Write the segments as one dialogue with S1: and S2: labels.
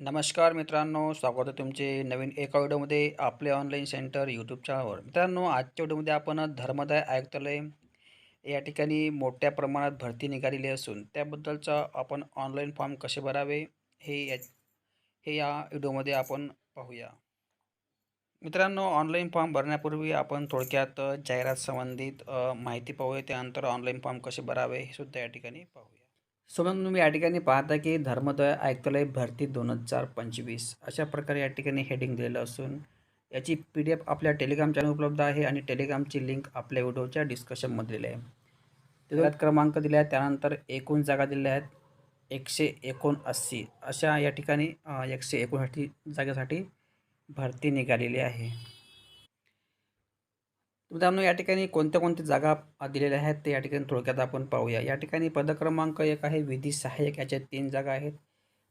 S1: नमस्कार मित्रांनो स्वागत आहे तुमचे नवीन एका व्हिडिओमध्ये आपले ऑनलाईन सेंटर यूट्यूब चॅनलवर मित्रांनो आजच्या व्हिडिओमध्ये आपण धर्मदाय आयुक्तालय या ठिकाणी मोठ्या प्रमाणात भरती निघालेली असून त्याबद्दलचा आपण ऑनलाईन फॉर्म कसे भरावे हे या हे या व्हिडिओमध्ये आपण पाहूया. मित्रांनो ऑनलाईन फॉर्म भरण्यापूर्वी आपण थोडक्यात जाहिरात संबंधित माहिती पाहूया त्यानंतर ऑनलाईन फॉर्म कसे भरावे हे सुद्धा या ठिकाणी पाहूया. सो मग तुम्ही या ठिकाणी पाहता की धर्मद्वय आयुक्तालय भरती दोन हजार पंचवीस. अशा प्रकारे या ठिकाणी हेडिंग दिलेलं असून याची पी डी एफ आपल्या टेलिग्राम चॅनल उपलब्ध आहे आणि टेलिग्रामची लिंक आपल्या व्हिडिओच्या डिस्कशनमध्ये दिली आहे. त्याच्यात क्रमांक दिले आहेत त्यानंतर एकूण जागा दिलेल्या आहेत एकशे एकोणऐंशी. अशा या ठिकाणी एकशे एकोणसाठी जागेसाठी भरती निघालेली आहे. मित्रांनो या ठिकाणी कोणत्या कोणत्या जागा दिलेल्या आहेत ते या ठिकाणी थोडक्यात आपण पाहूया. या ठिकाणी पदक्रमांक एक आहे विधी सहाय्यक. याच्या तीन जागा आहेत.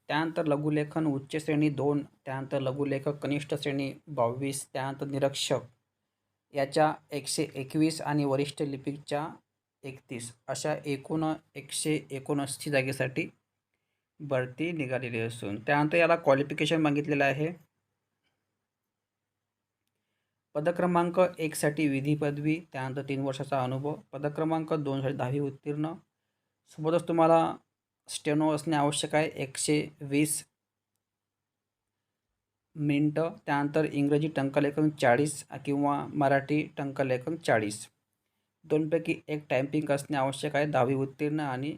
S1: त्यानंतर लघुलेखन उच्च श्रेणी दोन त्यानंतर लघुलेखक कनिष्ठ श्रेणी बावीस त्यानंतर निरीक्षक याच्या एकशे एकवीस आणि वरिष्ठ लिपिकच्या एकतीस. अशा एकूण एकशे एकोणऐंशी जागेसाठी भरती निघालेली असून त्यानंतर याला क्वालिफिकेशन मागितलेलं आहे. पदक्रमांक एकसाठी विधी पदवी त्यानंतर तीन वर्षाचा अनुभव. पदक्रमांक दोनसाठी दहावी उत्तीर्ण. सोबतच तुम्हाला स्टेनो असणे आवश्यक आहे. एकशे वीस मिनटं. त्यानंतर इंग्रजी टंकलेखन चाळीस किंवा मराठी टंकलेखन चाळीस. दोनपैकी एक टायपिंग असणे आवश्यक आहे. दहावी उत्तीर्ण आणि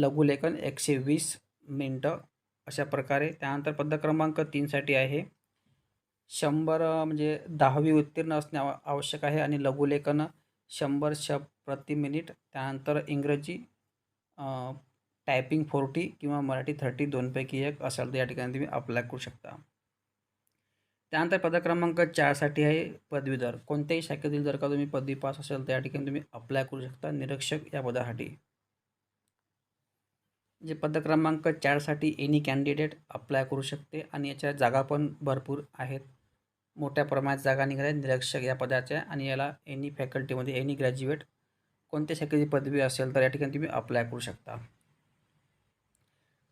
S1: लघुलेखन एकशे वीस मिनटं अशा प्रकारे. त्यानंतर पदक्रमांक तीनसाठी आहे. शंभर म्हणजे दहावी उत्तीर्ण असणे आव आवश्यक आहे आणि लघुलेखन शंभर शब्द प्रति मिनिट. त्यानंतर इंग्रजी टायपिंग फोर्टी किंवा मराठी थर्टी दोनपैकी एक असेल तर या ठिकाणी तुम्ही अप्लाय करू शकता. त्यानंतर पदक्रमांक चारसाठी आहे पदवीधर. कोणत्याही शाखेतील जर का तुम्ही पदवी पास असेल तर या ठिकाणी तुम्ही अप्लाय करू शकता. निरीक्षक या पदासाठी. म्हणजे जे पदक्रमांक चारसाठी एनी कॅन्डिडेट अप्लाय करू शकते आणि याच्या जागा पण भरपूर आहेत. मोठ्या प्रमाणात जागा निघाल्या निरीक्षक या पदाच्या आणि याला एनी फॅकल्टीमध्ये एनी ग्रॅज्युएट कोणत्या शाखेची पदवी असेल तर या ठिकाणी तुम्ही अप्लाय करू शकता.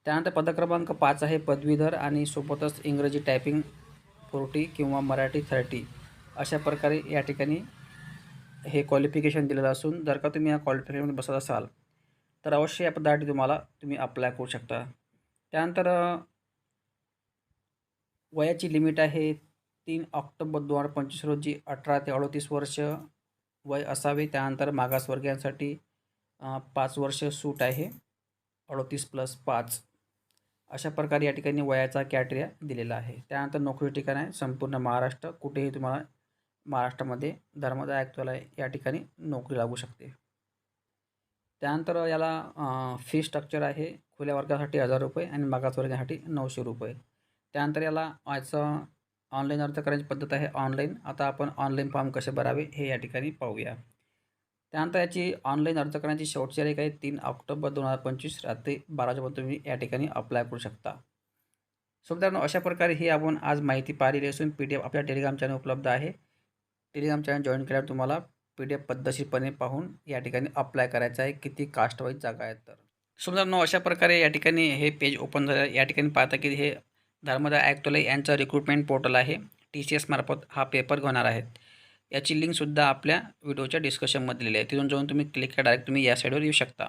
S1: त्यानंतर पदक्रमांक पाच आहे पदवीधर आणि सोबतच इंग्रजी टायपिंग फोर्टी किंवा मराठी थर्टी अशा प्रकारे या ठिकाणी हे क्वालिफिकेशन दिलेलं असून जर का तुम्ही या क्वालिफिकेशनमध्ये बसत असाल तर अवश्य या पदासाठी तुम्हाला तुम्ही अप्लाय करू शकता. त्यानंतर वयाची लिमिट आहे तीन ऑक्टोबर दोन हजार पंचवीस रोजी अठरा ते अडतीस वर्ष वय असावे. त्यानंतर मागासवर्गीयांसाठी पाच वर्ष सूट आहे. अडतीस प्लस पाच. अशा प्रकारे या ठिकाणी वयाचा कॅटेरिया दिलेला आहे. त्यानंतर नोकरी ठिकाण आहे. संपूर्ण महाराष्ट्र कुठेही तुम्हाला महाराष्ट्रामध्ये धर्मदाय आयुक्तालय या ठिकाणी नोकरी लागू शकते. त्यानंतर याला फी स्ट्रक्चर आहे खुल्या वर्गासाठी हजार रुपये आणि मागास वर्गासाठी नऊशे रुपये. त्यानंतर याला याचं ऑनलाईन अर्ज करायची पद्धत आहे ऑनलाईन आता आपण ऑनलाईन फॉर्म कसे भरावे हे या ठिकाणी पाहूया. त्यानंतर याची ऑनलाईन अर्ज करण्याची शेवटची तारीख आहे तीन ऑक्टोबर दोन हजार पंचवीस रात्री बाराच्यापर्यंत तुम्ही या ठिकाणी अप्लाय करू शकता. सो मित्रांनो अशा प्रकारे ही आपण आज माहिती पाहिलेली असून पी डी एफ आपल्या टेलिग्राम चॅनल उपलब्ध आहे. टेलिग्राम चॅनल जॉईन केल्यावर तुम्हाला पी डी एफ पद्धतशीरपणे पाहून या ठिकाणी अप्लाय करायचं आहे. किती कास्टवाईज जागा आहेत तर. समजा अशा प्रकारे या ठिकाणी हे पेज ओपन झालं. या ठिकाणी पाहता की हे धर्मदाय आयुक्तालय यांचं रिक्रुटमेंट पोर्टल आहे. टी सी एस मार्फत हा पेपर घेणार आहेत. याची लिंकसुद्धा आपल्या व्हिडिओच्या डिस्कशनमध्ये दिलेली आहे. तिथून जाऊन तुम्ही क्लिक करा. डायरेक्ट तुम्ही या साईडवर येऊ शकता.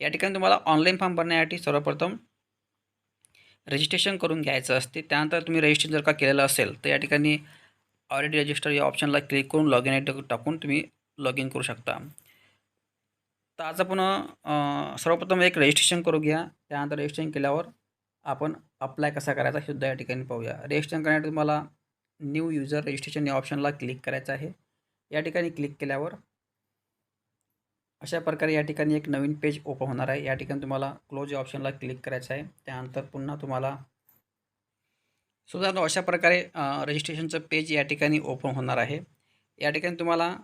S1: या ठिकाणी तुम्हाला ऑनलाईन फॉर्म भरण्यासाठी सर्वप्रथम रजिस्ट्रेशन करून घ्यायचं असते. त्यानंतर तुम्ही रजिस्ट्रेशन जर का केलेलं असेल तर या ठिकाणी ऑलरेडी रजिस्टर या ऑप्शनला क्लिक करून लॉग इन आय टाकून तुम्ही लॉग इन करू शकता. तर आज आपण सर्वप्रथम एक रजिस्ट्रेशन करू घ्या त्यानंतर रजिस्ट्रेशन केल्यावर आपण अप्लाय कसा करायचा हे सुद्धा या ठिकाणी पाहूया. रजिस्ट्रेशन करण्यासाठी तुम्हाला न्यू युजर रजिस्ट्रेशन या ऑप्शनला क्लिक करायचं आहे. या ठिकाणी क्लिक केल्यावर अशा प्रकारे या ठिकाणी एक नवीन पेज ओपन होणार आहे. या ठिकाणी तुम्हाला क्लोज या ऑप्शनला क्लिक करायचं आहे. त्यानंतर पुन्हा तुम्हाला सुद्धा अशा प्रकारे रजिस्ट्रेशनचं पेज या ठिकाणी ओपन होणार आहे. या ठिकाणी तुम्हाला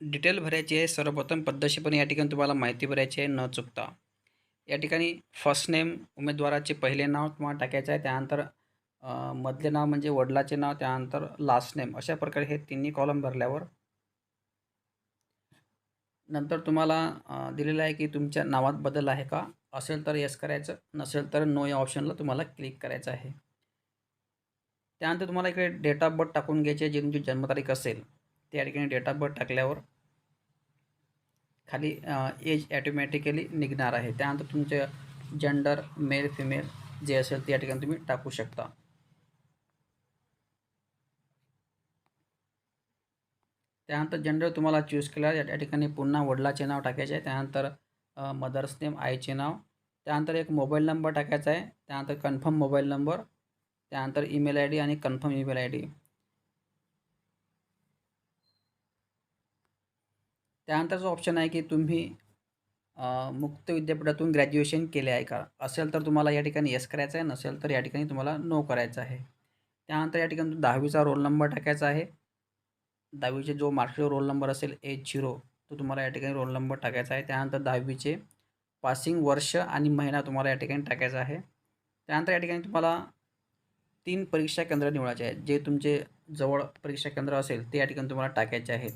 S1: डिटेल भरायची आहे सर्वप्रथम पद्धतशीरपणे या ठिकाणी तुम्हाला माहिती भरायची आहे न चुकता. या ठिकाणी फर्स्ट नेम उमेदवाराचे पहिले नाव तुम्हाला टाकायचं आहे त्यानंतर मधले नाव म्हणजे वडिलाचे नाव त्यानंतर लास्ट नेम अशा प्रकारे हे तिन्ही कॉलम भरल्यावर नंतर तुम्हाला दिलेलं आहे की तुमच्या नावात बदल आहे का? असेल तर येस करायचं नसेल तर नो या ऑप्शनला तुम्हाला क्लिक करायचं आहे. त्यानंतर तुम्हाला इकडे डेट ऑफ बर्थ टाकून घ्यायचे जे तुमची जन्मतारीख असेल त्या ठिकाणी डेट ऑफ बर्थ टाकल्यावर खाली एज ॲटोमॅटिकली निघणार आहे. त्यानंतर तुमचं जेंडर मेल फिमेल जे असेल त्या ठिकाणी तुम्ही टाकू शकता. त्यानंतर जेंडर तुम्हाला चूज केला या ठिकाणी पुन्हा वडिलाचे नाव टाकायचे आहे. त्यानंतर मदर्स नेम आईचे नाव. त्यानंतर एक मोबाईल नंबर टाकायचा आहे. त्यानंतर कन्फर्म मोबाईल नंबर त्यानंतर ईमेल आय डी आणि कन्फर्म ईमेल आय डी. त्यानंतर जो ऑप्शन आहे की तुम्ही मुक्त विद्यापीठातून ग्रॅज्युएशन केले आहे का? असेल तर तुम्हाला या ठिकाणी येस करायचं आहे नसेल तर या ठिकाणी तुम्हाला नो करायचं आहे. त्यानंतर या ठिकाणी दहावीचा रोल नंबर टाकायचा आहे. दहावीचे जो मार्कशीट रोल नंबर असेल एच झिरो तो तुम्हाला या ठिकाणी रोल नंबर टाकायचा आहे. त्यानंतर दहावीचे पासिंग वर्ष आणि महिना तुम्हाला या ठिकाणी टाकायचा आहे. त्यानंतर या ठिकाणी तुम्हाला तीन परीक्षा केंद्र निवडायचे आहेत. जे तुमचे जवळ परीक्षा केंद्र असेल ते या ठिकाणी तुम्हाला टाकायचे आहेत.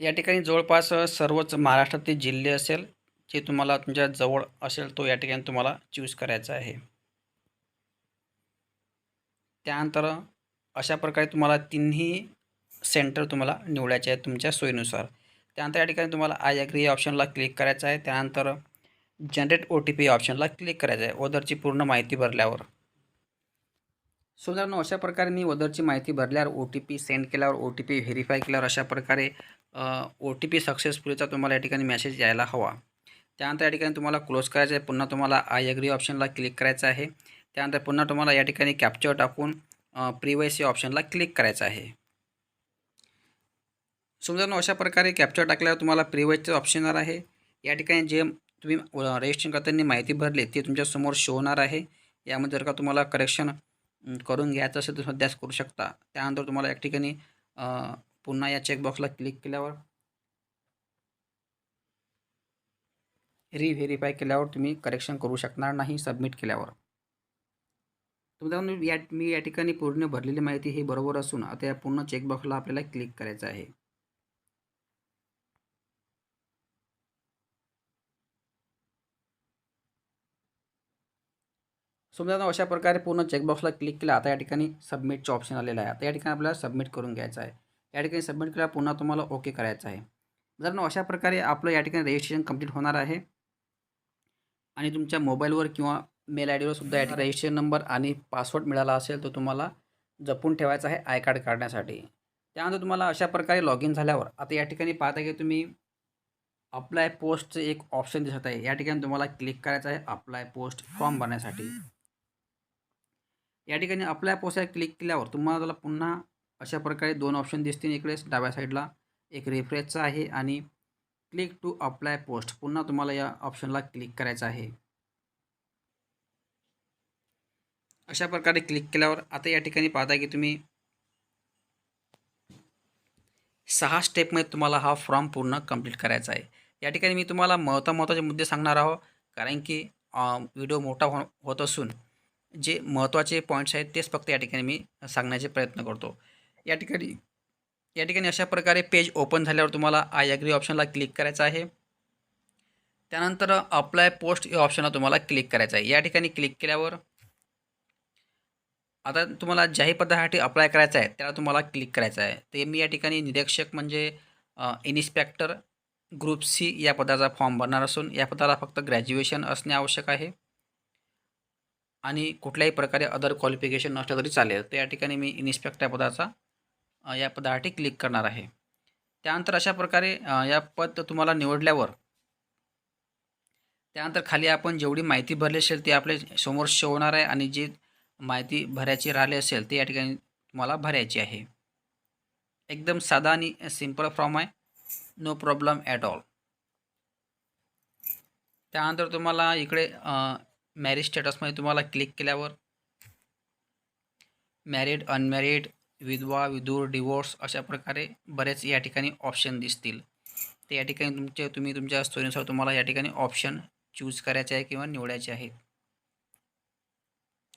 S1: या ठिकाणी जवळपास सर्वच महाराष्ट्रातील जिल्हे असेल जे तुम्हाला तुमच्या जवळ असेल तो या ठिकाणी तुम्हाला चूज करायचा आहे. त्यानंतर अशा प्रकारे तुम्हाला तिन्ही सेंटर तुम्हाला निवडायचे आहे तुमच्या सोयीनुसार. त्यानंतर या ठिकाणी तुम्हाला आय अग्री या ऑप्शनला क्लिक करायचं आहे. त्यानंतर जनरेट ओ टी पी ऑप्शनला क्लिक करायचं आहे ओदरची पूर्ण माहिती भरल्यावर. सो मित्रांनो अशा प्रकारे मी ओदरची माहिती भरल्यावर ओ टी पी सेंड केल्यावर ओ टी पी व्हेरीफाय केल्यावर अशा प्रकारे ओ टी पी सक्सेसफुलीचा तुम्हाला या ठिकाणी मेसेज यायला हवा. त्यानंतर या ठिकाणी तुम्हाला क्लोज करायचं आहे पुन्हा तुम्हाला आय अग्री ऑप्शनला क्लिक करायचं आहे. त्यानंतर पुन्हा तुम्हाला या ठिकाणी कॅप्चर टाकून प्रिवायसी ऑप्शनला क्लिक करायचं आहे. समजा अशा प्रकारे कॅप्चर टाकल्यावर तुम्हाला प्रिवायसचं ऑप्शन येणार आहे. या ठिकाणी जे तुम्ही रजिस्ट्रेशन करताना माहिती भरली ते तुमच्यासमोर शो होणार आहे. यामध्ये जर का तुम्हाला करेक्शन करून घ्यायचं असेल तर सध्याच करू शकता. त्यानंतर तुम्हाला या ठिकाणी पुन्हा या चेकबॉक्सला क्लिक केल्यावर रिव्हेरीफाय केल्यावर तुम्ही करेक्शन करू शकणार नाही सबमिट केल्यावर. तुम्हाला या मी या ठिकाणी पूर्ण भरलेली माहिती ही बरोबर असून आता या पूर्ण चेकबॉक्सला आपल्याला क्लिक करायचं आहे. समजा अशा प्रकारे पूर्ण चेकबॉक्सला क्लिक केला आता या ठिकाणी सबमिटचं ऑप्शन आलेलं आहे. आता या ठिकाणी आपल्याला सबमिट करून घ्यायचं आहे. या ठिकाणी सबमिट केला पुन्हा तुम्हाला ओके करायचं आहे. जर अशा प्रकारे आपलं या ठिकाणी रजिस्ट्रेशन कंप्लीट होणार आहे आणि तुमच्या मोबाईलवर किंवा मेल आय डीवर सुद्धा या ठिकाणी रजिस्ट्रेशन नंबर आणि पासवर्ड मिळाला असेल तर तुम्हाला जपून ठेवायचा आहे आय कार्ड काढण्यासाठी. त्यानंतर तुम्हाला अशा प्रकारे लॉग इन झाल्यावर आता या ठिकाणी पाहता की तुम्ही अप्लाय पोस्टचं एक ऑप्शन दिसत आहे. या ठिकाणी तुम्हाला क्लिक करायचं आहे अप्लाय पोस्ट फॉर्म भरण्यासाठी या ठिकाणी अप्लाय पोस्टला क्लिक केल्यावर तुम्हाला पुन्हा अशा प्रकारे दोन ऑप्शन दिसतील. इकडेच डाव्या साईडला एक रिफ्रेशचा आहे आणि क्लिक टू अप्लाय पोस्ट पुन्हा तुम्हाला या ऑप्शनला क्लिक करायचं आहे. अशा प्रकारे क्लिक केल्यावर आता या ठिकाणी पाहता की तुम्ही सहा स्टेपमध्ये तुम्हाला हा फॉर्म पूर्ण कंप्लीट करायचा आहे. या ठिकाणी मी तुम्हाला महत्त्व महत्त्वाचे मुद्दे सांगणार आहोत. कारण की व्हिडिओ मोठा हो होत असून जे महत्त्वाचे पॉईंट्स आहेत तेच फक्त या ठिकाणी मी सांगण्याचे प्रयत्न करतो. या ठिकाणी या ठिकाणी अशा प्रकारे पेज ओपन झाल्यावर तुम्हाला आय ॲग्री ऑप्शनला क्लिक करायचं आहे. त्यानंतर अप्लाय पोस्ट या ऑप्शनला तुम्हाला क्लिक करायचं आहे. या ठिकाणी क्लिक केल्यावर आता तुम्हाला ज्याही पदासाठी अप्लाय करायचं आहे त्याला तुम्हाला क्लिक करायचं आहे. ते मी या ठिकाणी निरीक्षक म्हणजे इन्स्पेक्टर ग्रुप सी या पदाचा फॉर्म भरणार असून या पदाला फक्त ग्रॅज्युएशन असणे आवश्यक आहे. आणि कुठल्याही प्रकारे अदर क्वालिफिकेशन नसलं तरी चालेल. तर या ठिकाणी मी इन्स्पेक्टर या पदाचा या पदासाठी क्लिक करणार आहे. त्यानंतर अशा प्रकारे या पद तुम्हाला निवडल्यावर त्यानंतर खाली आपण जेवढी माहिती भरली असेल ती आपल्यासमोर शो होणार आहे आणि जी माहिती भरायची राहिली असेल ते या ठिकाणी तुम्हाला भरायची आहे. एकदम साधा आणि सिंपल फॉर्म आहे. नो प्रॉब्लेम ॲट ऑल त्यानंतर तुम्हाला इकडे मॅरिज स्टेटसमध्ये तुम्हाला क्लिक केल्यावर मॅरिड अनमॅरिड विधवा विधूर डिवोर्स अशा प्रकारे बरेच या ठिकाणी ऑप्शन दिसतील. तर या ठिकाणी तुमचे तुम्ही तुमच्या सोयीनुसार तुम्हाला या ठिकाणी ऑप्शन चूज करायचे आहे किंवा निवडायचे आहे.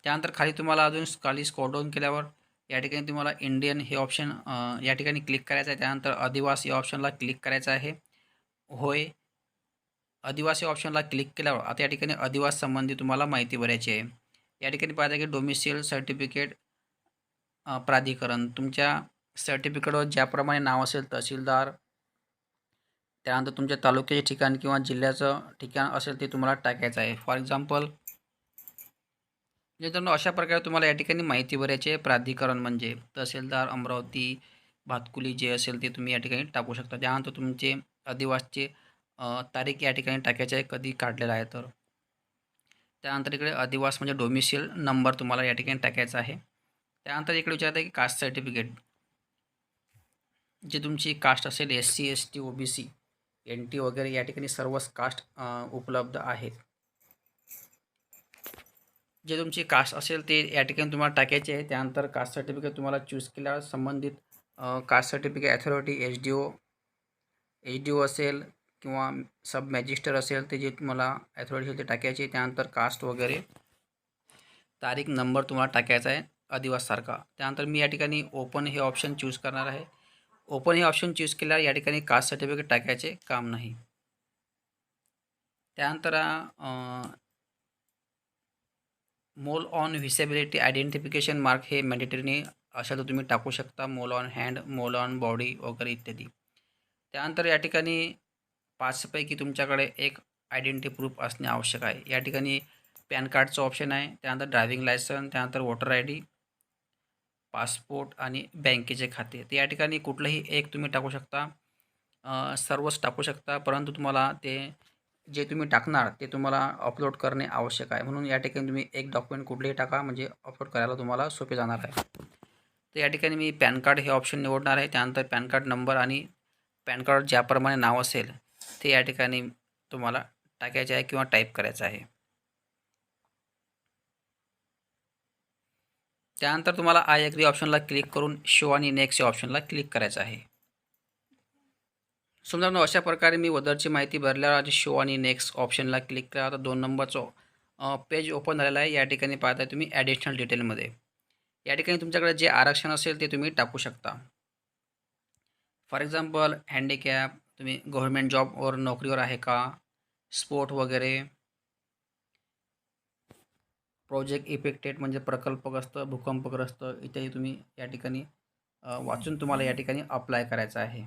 S1: त्यानंतर खाली तुम्हाला अजून खाली स्कॉडाऊन केल्यावर या ठिकाणी तुम्हाला इंडियन हे ऑप्शन या ठिकाणी क्लिक करायचं आहे. त्यानंतर आदिवासी या ऑप्शनला क्लिक करायचं आहे. होय आदिवासी ऑप्शनला क्लिक केल्यावर आता या ठिकाणी अधिवास संबंधी तुम्हाला माहिती भरायची आहे. या ठिकाणी पाहता की डोमिसियल सर्टिफिकेट प्राधिकरण. तुमच्या सर्टिफिकेटवर ज्याप्रमाणे नाव असेल तहसीलदार त्यानंतर तुमच्या तालुक्याचे ठिकाण किंवा जिल्ह्याचं ठिकाण असेल ते तुम्हाला टाकायचं आहे. फॉर एक्झाम्पल मित्रांनो अशा प्रकारे तुम्हाला या ठिकाणी माहिती भरायची आहे. प्राधिकरण म्हणजे तहसीलदार अमरावती भातकुली जे असेल ते तुम्ही या ठिकाणी टाकू शकता. त्यानंतर तुमचे आदिवासचे तारीख या ठिकाणी टाकायची आहे. कधी काढलेला आहे तर. त्यानंतर इकडे अधिवास म्हणजे डोमिशियल नंबर तुम्हाला या ठिकाणी टाकायचा आहे. त्यानंतर इकडे विचारतं की कास्ट सर्टिफिकेट जी तुमची कास्ट असेल S C S T O B C N T वगैरे या ठिकाणी सर्वच कास्ट उपलब्ध आहेत. जे तुमची कास्ट असेल ते या ठिकाणी तुम्हाला टाकायचे आहे. त्यानंतर कास्ट सर्टिफिकेट तुम्हाला चूज केल्यावर संबंधित caste certificate authority H D O H D O असेल किंवा सब मॅजिस्टर असेल ते जे तुम्हाला ॲथॉरिटी असेल ते टाकायचे. त्यानंतर कास्ट वगैरे. तारीख नंबर तुम्हाला टाकायचा आहे अधिवाससारखा त्यानंतर मी या ठिकाणी ओपन हे ऑप्शन चूज करणार आहे. ओपन हे ऑप्शन चूज केल्यावर या ठिकाणी कास्ट सर्टिफिकेट टाकायचे काम नाही. त्यानंतर मोल ऑन व्हिसेबिलिटी आयडेंटिफिकेशन मार्क हे मॅन्डेटरीने अशा तर तुम्ही टाकू शकता. Mole on hand mole on body वगैरे इत्यादी. त्यानंतर या ठिकाणी पाचपैकी तुमच्याकडे एक आयडेंटिटी प्रूफ असणे आवश्यक आहे. या ठिकाणी पॅन कार्डचं ऑप्शन आहे त्यानंतर ड्रायव्हिंग लायसन त्यानंतर वोटर आय डी पासपोर्ट आणि बँकेचे खाते. तर या ठिकाणी कुठलंही एक तुम्ही टाकू शकता सर्वच टाकू शकता परंतु तुम्हाला ते जे तुम्ही टाकणार ते तुम्हाला अपलोड करणे आवश्यक आहे. म्हणून या ठिकाणी तुम्ही एक डॉक्युमेंट कुठलेही टाका म्हणजे अपलोड करायला तुम्हाला सोपे जाणार आहे. तर या ठिकाणी मी पॅन कार्ड हे ऑप्शन निवडणार आहे. त्यानंतर पॅन कार्ड नंबर आणि पॅन कार्ड ज्याप्रमाणे नाव असेल ते या ठिकाणी तुम्हाला टाकायचे आहे किंवा टाईप करायचं आहे. त्यानंतर तुम्हाला आय अग्री ऑप्शनला क्लिक करून शो आणि नेक्स्ट या ऑप्शनला क्लिक करायचं आहे. समजा ना अशा प्रकारे मी वदरची माहिती भरल्यावर आधी शो आणि नेक्स्ट ऑप्शनला क्लिक करा. आता दोन नंबरचं पेज ओपन झालेला आहे. या ठिकाणी पाहताय तुम्ही ॲडिशनल डिटेलमध्ये या ठिकाणी तुमच्याकडे जे आरक्षण असेल ते तुम्ही टाकू शकता. फॉर एक्झाम्पल हँडिकॅप तुम्ही गव्हर्मेंट जॉबवर नोकरीवर आहे का? स्पोर्ट वगैरे? प्रोजेक्ट इफेक्टेड म्हणजे प्रकल्पग्रस्त भूकंपग्रस्त इत्यादी तुम्ही या ठिकाणी वाचून तुम्हाला या ठिकाणी अप्लाय करायचं आहे.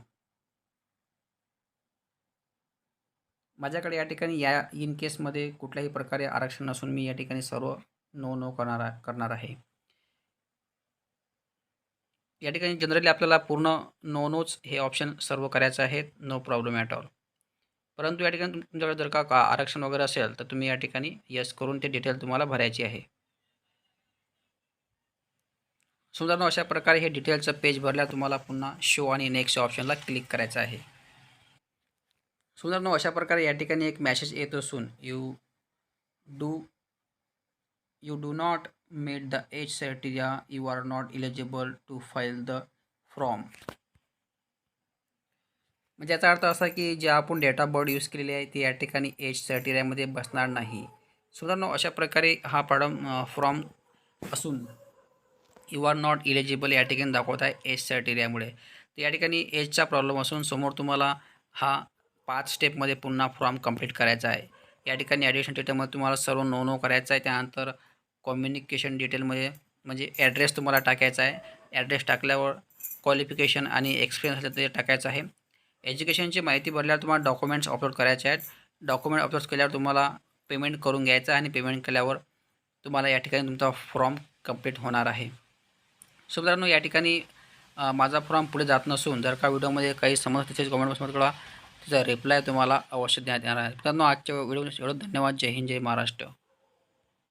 S1: माझ्याकडे या ठिकाणी या इन केसमध्ये कुठल्याही प्रकारे आरक्षण नसून मी या ठिकाणी सर्व नो नो करणार करणार आहे. या ठिकाणी जनरली आपल्याला पूर्ण नो नोच हे ऑप्शन सर्व करायचं आहे नो प्रॉब्लेम ॲट ऑल परंतु या ठिकाणी तुमच्याकडे जर का का आरक्षण वगैरे असेल तर तुम्ही या ठिकाणी यस करून ते डिटेल तुम्हाला भरायची आहे. समजा अशा प्रकारे हे डिटेलचं पेज भरल्या तुम्हाला पुन्हा शो आणि नेक्स्ट ऑप्शनला क्लिक करायचं आहे. समजा अशा प्रकारे या ठिकाणी एक मॅसेज येत असून you do you do not met the age criteria you are not eligible to file the form. म्हणजे याचा अर्थ असा की जे आपण डेटा बर्ड यूज केलेली आहे ती या ठिकाणी एज क्रायटेरियामध्ये बसणार नाही. समजा अशा प्रकारे हा प्रॉडम फॉर्म असून यू आर नॉट इलिजिबल या ठिकाणी दाखवत आहे एज क्रायटेरियामुळे तर या ठिकाणी एजचा प्रॉब्लेम असून समोर तुम्हाला हा पाच स्टेपमध्ये पुन्हा फॉर्म कंप्लीट करायचा आहे. या ठिकाणी ॲडमिशन डेटामध्ये तुम्हाला सर्व नो नो करायचं आहे. त्यानंतर कम्युनिकेशन डिटेलमध्ये म्हणजे ॲड्रेस तुम्हाला टाकायचा आहे. ॲड्रेस टाकल्यावर क्वालिफिकेशन आणि एक्सपिरियन्स असलं ते टाकायचं आहे. एज्युकेशनची माहिती भरल्यावर तुम्हाला डॉक्युमेंट्स अपलोड करायचे आहेत. डॉक्युमेंट अपलोड केल्यावर तुम्हाला पेमेंट करून घ्यायचं आहे आणि पेमेंट केल्यावर तुम्हाला या ठिकाणी तुमचा फॉर्म कंप्लीट होणार आहे. सो मित्रांनो या ठिकाणी माझा फॉर्म पुढे जात नसून जर का व्हिडिओमध्ये काही समज त्याचे कमेंट बॉक्समध्ये कळवा. त्याचा रिप्लाय तुम्हाला अवश्य देण्यात येणार आहे. मित्रांनो आजच्या व्हिडिओ एवढं धन्यवाद. जय हिंद जय महाराष्ट्र.